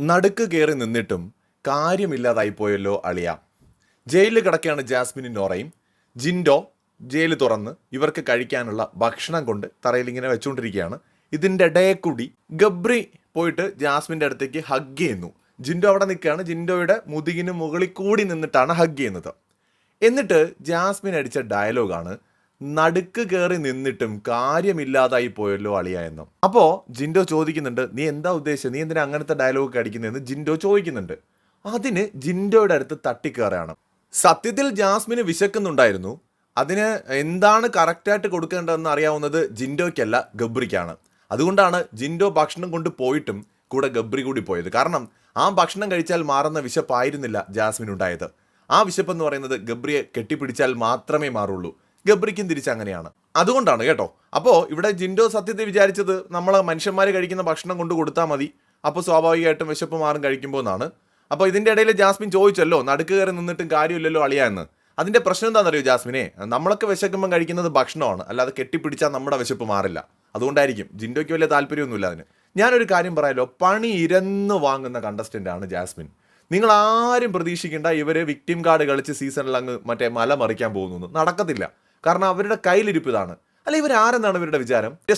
നടുക്ക് കയറി നിന്നിട്ടും കാര്യമില്ലാതായി പോയല്ലോ അളിയ. ജയിലിൽ കിടക്കുകയാണ് ജാസ്മിനും നോറയും. ജിൻഡോ ജയിൽ തുറന്ന് ഇവർക്ക് കഴിക്കാനുള്ള ഭക്ഷണം കൊണ്ട് തറയിൽ ഇങ്ങനെ വെച്ചുകൊണ്ടിരിക്കുകയാണ്. ഇതിന്റെ ഇടയെ കൂടി ഗബ്രി പോയിട്ട് ജാസ്മിന്റെ അടുത്തേക്ക് ഹഗ് ചെയ്യുന്നു. ജിൻഡോ അവിടെ നിൽക്കുകയാണ്. ജിൻഡോയുടെ മുതുകിന് മുകളിൽ കൂടി നിന്നിട്ടാണ് ഹഗ് ചെയ്യുന്നത്. എന്നിട്ട് ജാസ്മിൻ അടിച്ച ഡയലോഗാണ് നടുക്ക് കയറി നിന്നിട്ടും കാര്യമില്ലാതായി പോയല്ലോ അളിയ എന്നും. അപ്പോൾ ജിൻഡോ ചോദിക്കുന്നുണ്ട് നീ എന്താ ഉദ്ദേശിച്ചത് നീ എന്തിനാ അങ്ങനത്തെ ഡയലോഗ് അടിക്കുന്നതെന്ന് ജിൻഡോ ചോദിക്കുന്നുണ്ട്. അതിന് ജിൻഡോയുടെ അടുത്ത് തട്ടിക്കയറാണ് സത്യത്തിൽ ജാസ്മിന് വിശക്കുന്നുണ്ടായിരുന്നു. അതിന് എന്താണ് കറക്റ്റായിട്ട് കൊടുക്കേണ്ടതെന്ന് അറിയാവുന്നത് ജിൻഡോയ്ക്കല്ല ഗബ്രിക്കാണ്. അതുകൊണ്ടാണ് ജിൻഡോ ഭക്ഷണം കൊണ്ട് പോയിട്ടും കൂടെ ഗബ്രി കൂടി പോയത്. കാരണം ആ ഭക്ഷണം കഴിച്ചാൽ മാറുന്ന വിശപ്പായിരുന്നില്ല ജാസ്മിൻ ഉണ്ടായത് ആ വിശപ്പ് എന്ന് പറയുന്നത് ഗബ്രിയെ കെട്ടിപ്പിടിച്ചാൽ മാത്രമേ മാറുള്ളൂ. ഗബ്രിക്കും തിരിച്ചങ്ങനെയാണ്. അതുകൊണ്ടാണ് കേട്ടോ. അപ്പോൾ ഇവിടെ ജിൻഡോ സത്യത്തെ വിചാരിച്ചത് നമ്മൾ മനുഷ്യന്മാർ കഴിക്കുന്ന ഭക്ഷണം കൊണ്ട് കൊടുത്താൽ മതി. അപ്പോൾ സ്വാഭാവികമായിട്ടും വിശപ്പ് മാറും കഴിക്കുമ്പോൾ എന്നാണ്. അപ്പോൾ ഇതിന്റെ ഇടയിൽ ജാസ്മിൻ ചോദിച്ചല്ലോ നടുക്ക് കയറി നിന്നിട്ടും കാര്യമില്ലല്ലോ അളിയാന്ന് അതിന്റെ പ്രശ്നം എന്താണെന്നറിയോ ജാസ്മിനെ? നമ്മളൊക്കെ വിശക്കുമ്പോൾ കഴിക്കുന്നത് ഭക്ഷണമാണ്. അല്ലാതെ കെട്ടിപ്പിടിച്ചാൽ നമ്മുടെ വിശപ്പ് മാറില്ല. അതുകൊണ്ടായിരിക്കും. ജിൻഡോയ്ക്ക് വലിയ താല്പര്യമൊന്നുമില്ല അതിന്. ഞാനൊരു കാര്യം പറയാലോ. പണി ഇരന്ന് വാങ്ങുന്ന കണ്ടസ്റ്റന്റ് ആണ് ജാസ്മിൻ. നിങ്ങൾ ആരും പ്രതീക്ഷിക്കേണ്ട ഇവർ വിക്ടിം കാർഡ് കളിച്ച് സീസണിൽ അങ്ങ് മറ്റേ മല മറിക്കാൻ പോകുന്നു നടക്കത്തില്ല. കാരണം അവരുടെ കയ്യിലിരിപ്പ് ഇതാണ് അല്ല ഇവർ ആരെന്നാണ് ഇവരുടെ വിചാരം? മറ്റേ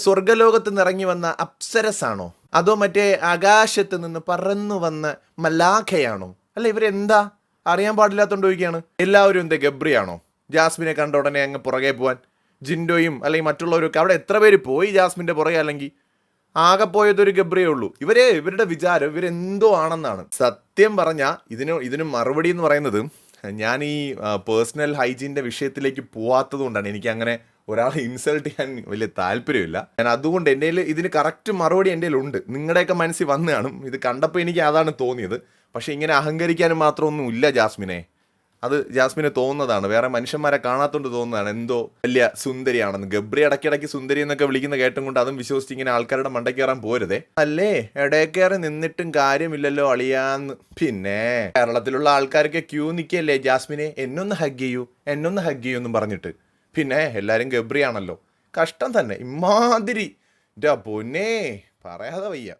നിറങ്ങി വന്ന അപ്സരസ് ആണോ അതോ മറ്റേ ആകാശത്ത് നിന്ന് പറന്നു വന്ന മലാഖയാണോ? അല്ല ഇവരെന്താ? അറിയാൻ പാടില്ലാത്തോണ്ട് ചോദിക്കുകയാണ്. എല്ലാവരും എന്താ ഗബ്രിയാണോ? ജാസ്മിനെ കണ്ട ഉടനെ അങ്ങ് പുറകെ പോവാൻ. ജിൻഡോയും അല്ലെങ്കിൽ മറ്റുള്ളവരൊക്കെ അവിടെ എത്ര പേര് പോയി ജാസ്മിന്റെ പുറകെ അല്ലെങ്കിൽ? ആകെ പോയതൊരു ഗബ്രിയേ ഉള്ളൂ. ഇവരെ ഇവരുടെ വിചാരം ഇവരെന്തോ ആണെന്നാണ്. സത്യം പറഞ്ഞാൽ ഇതിന് ഇതിന് മറുപടി എന്ന് പറയുന്നത് ഞാൻ ഈ പേഴ്സണൽ ഹൈജീന്റെ വിഷയത്തിലേക്ക് പോവാത്തത് കൊണ്ടാണ് എനിക്ക് അങ്ങനെ ഒരാളെ ഇൻസൾട്ട് ചെയ്യാൻ വലിയ താല്പര്യമില്ല. ഞാൻ അതുകൊണ്ട് എന്റെ ഇതിന് കറക്റ്റ് മറുപടി എന്റെ ഉണ്ട് നിങ്ങളുടെയൊക്കെ മനസ്സിൽ വന്നു കാണും. ഇത് കണ്ടപ്പോൾ എനിക്ക് അതാണ് തോന്നിയത്. പക്ഷേ ഇങ്ങനെ അഹങ്കരിക്കാനും മാത്രമൊന്നും ഇല്ല ജാസ്മിനെ. അത് ജാസ്മിനെ തോന്നുന്നതാണ്. വേറെ മനുഷ്യന്മാരെ കാണാത്തോണ്ട് തോന്നുന്നതാണ്. എന്തോ വലിയ സുന്ദരിയാണെന്ന്. ഗബ്രി ഇടയ്ക്കിടയ്ക്ക് സുന്ദരി എന്നൊക്കെ വിളിക്കുന്ന കേട്ടും കൊണ്ട് അതും വിശ്വസിച്ച് ഇങ്ങനെ ആൾക്കാരുടെ മണ്ടക്കേറാൻ പോരുതേ. അല്ലേ? ഇടയ്ക്കേറെ നിന്നിട്ടും കാര്യമില്ലല്ലോ അളിയാന്ന്. പിന്നെ കേരളത്തിലുള്ള ആൾക്കാർക്ക് ക്യൂ നിൽക്കല്ലേ ജാസ്മിനെ? എന്നൊന്ന് ഹഗ് ചെയ്യൂ. എന്നൊന്ന് ഹഗ് ചെയ്യൂ എന്നും പറഞ്ഞിട്ട്. പിന്നെ എല്ലാവരും ഗബ്രിയാണല്ലോ. കഷ്ടം തന്നെ. ഇമാതിരി പൊന്നേ. പറയാതെ വയ്യ.